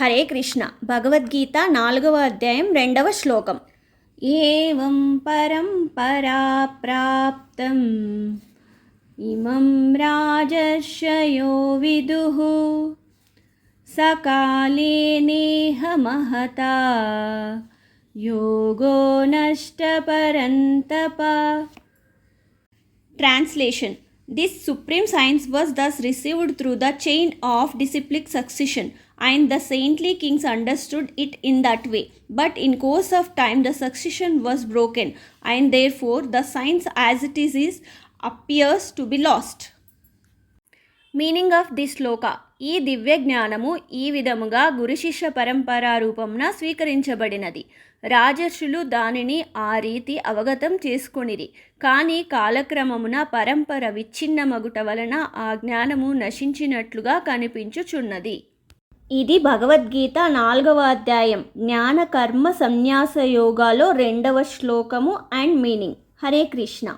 హరే కృష్ణ. భగవద్గీత నాలుగవ అధ్యాయం రెండవ శ్లోకం. ఏం పరంపరా ప్రాప్తం ఇమం రాజర్షయో విదు. సకాలే నేహ మహత యోగో నష్టపరంతప translation. This supreme science was thus received through the chain of disciplic succession, and the saintly kings understood it in that way. But in course of time, the succession was broken, and therefore the science as it is, is appears to be lost. Meaning of the shloka. ఈ దివ్య జ్ఞానము ఈ విధముగా గురుశిష్య పరంపరా రూపమున స్వీకరించబడినది. రాజర్షులు దానిని ఆ రీతి అవగతం చేసుకొనిరి. కానీ కాలక్రమమున పరంపర విచ్ఛిన్నమగుట వలన ఆ జ్ఞానము నశించినట్లుగా కనిపించుచున్నది. ఇది భగవద్గీత నాలుగవ అధ్యాయం. జ్ఞాన కర్మ సన్యాస యోగాలో రెండవ శ్లోకము అండ్ మీనింగ్. హరే కృష్ణ.